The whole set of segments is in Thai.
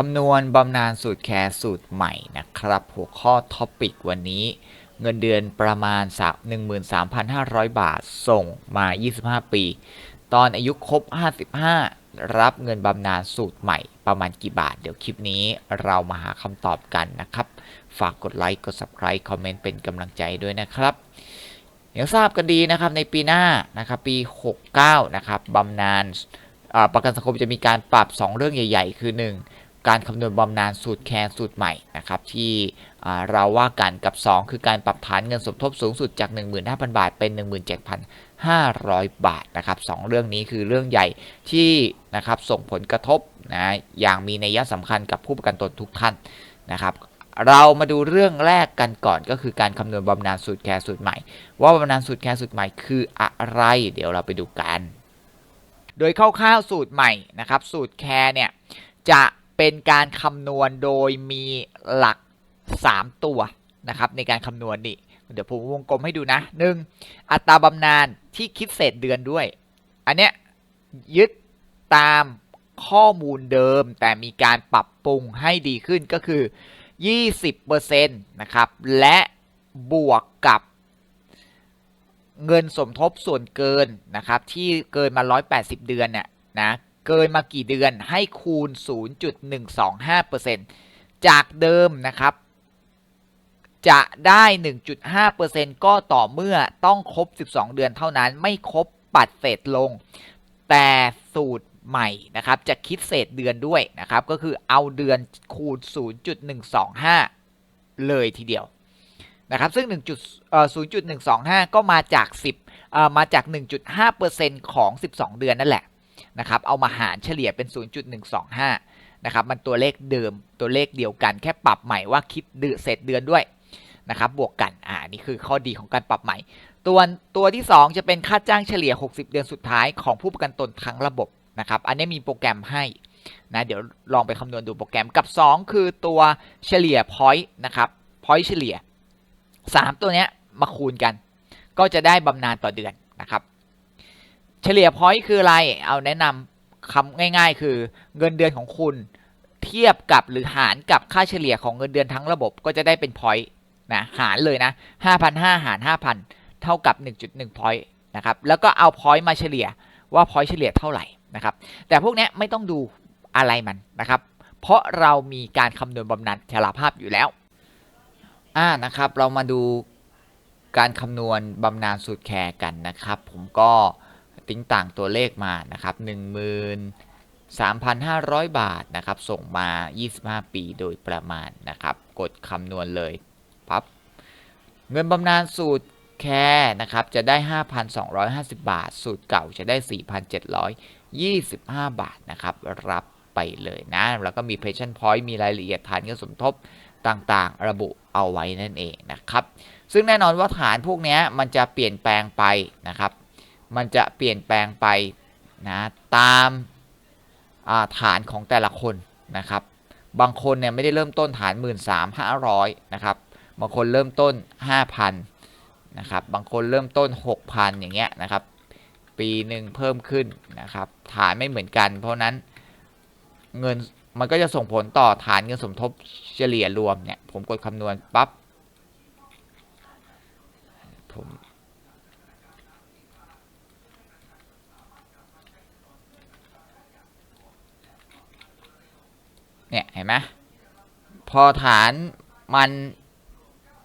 คำนวณบำนาญสูตรแคร์สูตรใหม่นะครับ หัวข้อท็อปิกวันนี้ เงินเดือนประมาณสัก13,500 บาทส่งมา 25 ปี ตอนอายุครบ 55 รับเงินบำนาญสูตรใหม่ประมาณกี่บาท เดี๋ยวคลิปนี้เรามาหาคำตอบกันนะครับ ฝากกดไลค์กด subscribe คอมเมนต์เป็นกำลังใจด้วยนะครับอย่างทราบกันดีนะครับในปีหน้านะครับปี 69 นะครับบำนาญประกันสังคมจะมีการปรับ 2 เรื่องใหญ่ ๆ คือ 1 การคำนวณบำนาญสูตรแคร์สูตรใหม่นะครับที่เราว่ากันกับ 2 คือการปรับฐานเงินสมทบสูงสุดจาก 15,000 บาทเป็น 17,500 บาทนะครับสองเรื่องนี้คือเรื่องใหญ่ที่นะครับส่งผลกระทบนะอย่างมีนัยสำคัญกับผู้ประกันตนทุกท่านนะครับเรามาดูเรื่องแรกกันก่อนก็คือการคำนวณบำนาญสูตรแคร์สูตรใหม่ ว่าบำนาญสูตรแคร์สูตรใหม่คืออะไร เดี๋ยวเราไปดูกัน โดยคร่าวๆสูตรใหม่นะครับสูตรแคร์เนี่ยจะ เป็นการคำนวณโดยมีหลัก 3 ตัวนะครับในการคำนวณนี่เดี๋ยวผมวงกลมให้ดูนะ 1. อัตราบำนาญที่คิดเศษเดือนด้วย อันเนี้ยยึดตามข้อมูลเดิมแต่มีการปรับปรุงให้ดีขึ้นก็คือ 20%นะครับ และบวกกับเงินสมทบส่วนเกินนะครับที่เกินมา 180 เดือนเนี่ยนะ เกินมากี่เดือนให้คูณ 0.125%จากเดิมนะครับ จะได้ 1.5%ก็ต่อเมื่อต้องครบ 12 เดือนเท่านั้นไม่ครบปัดเศษลง แต่สูตรใหม่นะครับจะคิดเศษเดือนด้วยนะครับ ก็คือเอาเดือนคูณ 0.125 เลยทีเดียวนะครับซึ่ง1.0.125 ก็มาจาก 10มาจาก 1.5%ของ 12 เดือนนั่นแหละ นะครับเอามาหารเฉลี่ยเป็น 0.125 นะครับมันตัวเลขเดิมตัวเลขเดียวกัน แค่ปรับใหม่ว่าคิดเดือนเศษเดือนด้วยนะครับบวกกันอ่านี่คือข้อดีของการปรับใหม่ ตัวตัวที่ 2 จะเป็นค่าจ้างเฉลี่ย 60 เดือนสุดท้ายของผู้ประกันตนทั้งระบบนะครับอันนี้มีโปรแกรมให้นะเดี๋ยวลองไปคำนวณดูโปรแกรมกับ 2 คือตัวเฉลี่ย point นะครับ point เฉลี่ย 3 ตัวเนี้ยมาคูณกัน ก็จะได้บำนาญต่อเดือนนะครับ เฉลี่ย point คืออะไร เอาแนะนำคำง่าย ๆ คือเงินเดือนของคุณเทียบกับหรือหารกับค่าเฉลี่ยของเงินเดือนทั้งระบบก็จะได้เป็น point นะหารเลยนะ5,500หาร 5,000 เท่ากับ 1.1 point นะครับแล้วก็เอา point มาเฉลี่ยว่า point เฉลี่ยเท่าไหร่นะครับแต่พวกนี้ไม่ต้องดูอะไรมันนะครับเพราะเรามีการคำนวณบำนาญชราภาพอยู่แล้วอ่านะครับเรามาดูการคำนวณบำนาญสูตรแคร์กันนะครับ ผมก็ ติ้งต่างตัวเลขมานะครับ13,500 บาทนะครับ ส่งมา 25 ปีโดยประมาณนะครับ กดคำนวณเลยปั๊บเงินบำนาญสูตรแคร์นะครับ จะได้ 5,250 บาท สูตรเก่าจะได้ 4,725 บาทนะครับ รับไปเลยนะ แล้วก็มี pension point มีรายละเอียดฐานเงินสมทบต่างๆ ระบุเอาไว้นั่นเองนะครับ ซึ่งแน่นอนว่าฐานพวกนี้มันจะเปลี่ยนแปลงไปนะครับ มันจะเปลี่ยนแปลงไปนะตามฐานของแต่ละคนนะครับ บางคนเนี่ยไม่ได้เริ่มต้นฐาน 13,500นะครับ บางคนเริ่มต้น 5,000นะครับ บางคนเริ่มต้น 6,000 อย่างเงี้ยนะครับ ปีหนึ่งเพิ่มขึ้นนะครับ ฐานไม่เหมือนกัน เพราะนั้นเงินมันก็จะส่งผลต่อฐานเงินสมทบเฉลี่ยรวมเนี่ย ผมกดคำนวณปับ๊บ ผม เนี่ยเห็นไหมพอฐานมัน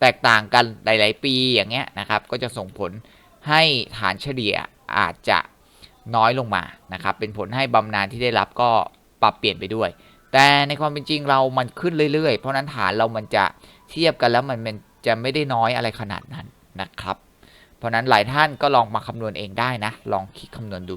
แตกต่างกันหลาย ๆ ปีอย่างเงี้ยนะครับ ก็จะส่งผลให้ฐานเฉลี่ยอาจจะน้อยลงมานะครับ เป็นผลให้บำนาญที่ได้รับก็ปรับเปลี่ยนไปด้วย แต่ในความเป็นจริงเรามันขึ้นเรื่อย ๆ เพราะนั้นฐานเรามันจะเทียบกันแล้วมันมันจะไม่ได้น้อยอะไรขนาดนั้นนะครับ เพราะนั้นหลายท่านก็ลองมาคำนวณเองได้นะ ลองคิดคำนวณดู